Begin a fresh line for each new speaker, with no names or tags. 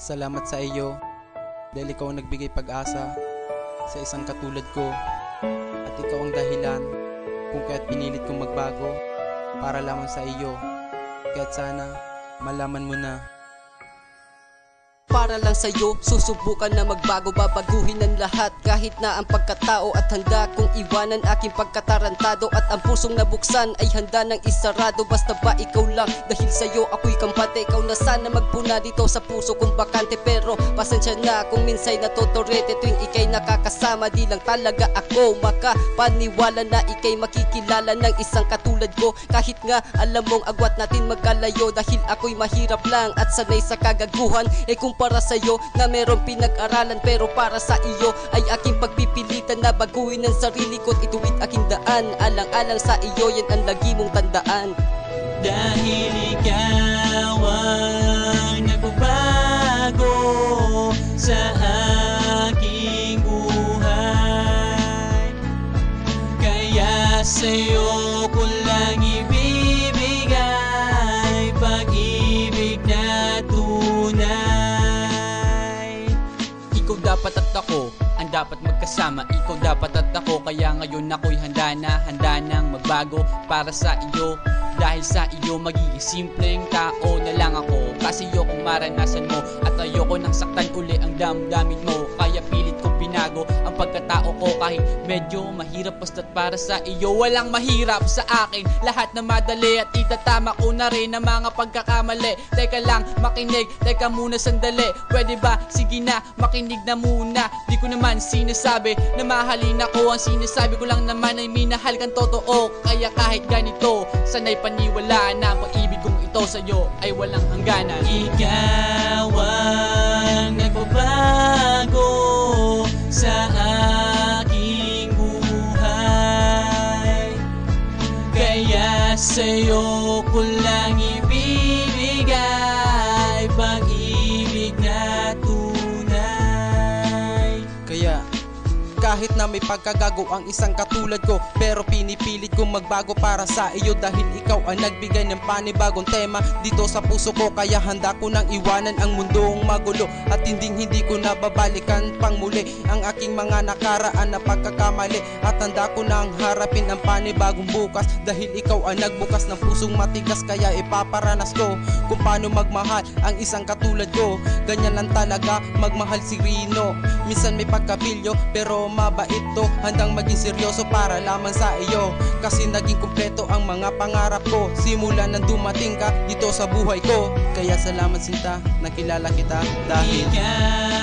Salamat sa iyo dahil ikaw ang nagbigay pag-asa sa isang katulad ko at ikaw ang dahilan kung kaya't pinilit kong magbago para lamang sa iyo. Kaya't sana malaman mo na
Para lang sa'yo, susubukan na magbago Babaguhin ang lahat. Kahit na ang pagkatao At handa kong iwanan aking pagkatarantado At ang pusong nabuksan ay handa ng isarado. Basta ba ikaw lang dahil sa'yo ako'y kampante. Ikaw na sana magpuna dito sa puso kong bakante. Pero pasensya na kung minsay natutorete Tuwing ikay nakakasama. Di lang talaga ako Makapaniwala na ikay makikilala ng isang katulad ko. Kahit nga alam mong agwat natin magkalayo Dahil ako'y mahirap lang at sanay sa kagaguhan. Eh kung para sa'yo na merong pinag-aralan Pero para sa iyo ay aking pagpipilitan Na baguhin ang sarili ko't ituwid aking daan. Alang-alang sa iyo yan ang lagi mong tandaan.
Dahil ikaw ang nagbabago sa aking buhay Kaya sa'yo ako ang dapat magkasama Ikaw dapat at ako. Kaya ngayon ako'y handa na Handa nang magbago para sa iyo. Dahil sa iyo magiging simpleng tao na lang ako. Kasi ayokong maranasan mo At ayoko nang saktan uli ang damdamin mo. Kaya pilit kong binago ang pagkatao ko Kahit medyo mahirap basta't para sa iyo. Walang mahirap sa akin. Lahat na madali at itatama ko na rin Ang mga pagkakamali. Teka lang makinig. Teka muna sandali. Pwede ba? Sige na makinig na muna. Di ko naman sinasabi na mahalin ako. Ang sinasabi ko lang naman ay minahal kang totoo. Kaya kahit ganito Sana'y paniwala na ang pag-ibig kong ito sa'yo ay walang hangganan. Ikaw ang nagbabago sa aking buhay. Kaya sa'yo ko lang ibibigay. Pag-ibig
kahit na may pagkagago ang isang katulad ko Pero pinipilit kong magbago para sa iyo Dahil ikaw ang nagbigay ng panibagong tema Dito sa puso ko. Kaya handa ko nang iwanan ang mundong magulo At hindi hindi ko nababalikan pang muli Ang aking mga nakaraan na pagkakamali. At handa ko nang harapin ang panibagong bukas Dahil ikaw ang nagbukas ng pusong matigas. Kaya ipaparanas ko kung paano magmahal ang isang katulad ko. Ganyan lang talaga magmahal si Rino. Minsan may pagkabilyo pero mabait to Handang maging seryoso para lamang sa iyo. Kasi naging kumpleto ang mga pangarap ko. Simula nang dumating ka dito sa buhay ko. Kaya salamat sinta nakilala kita dahil
Ikaw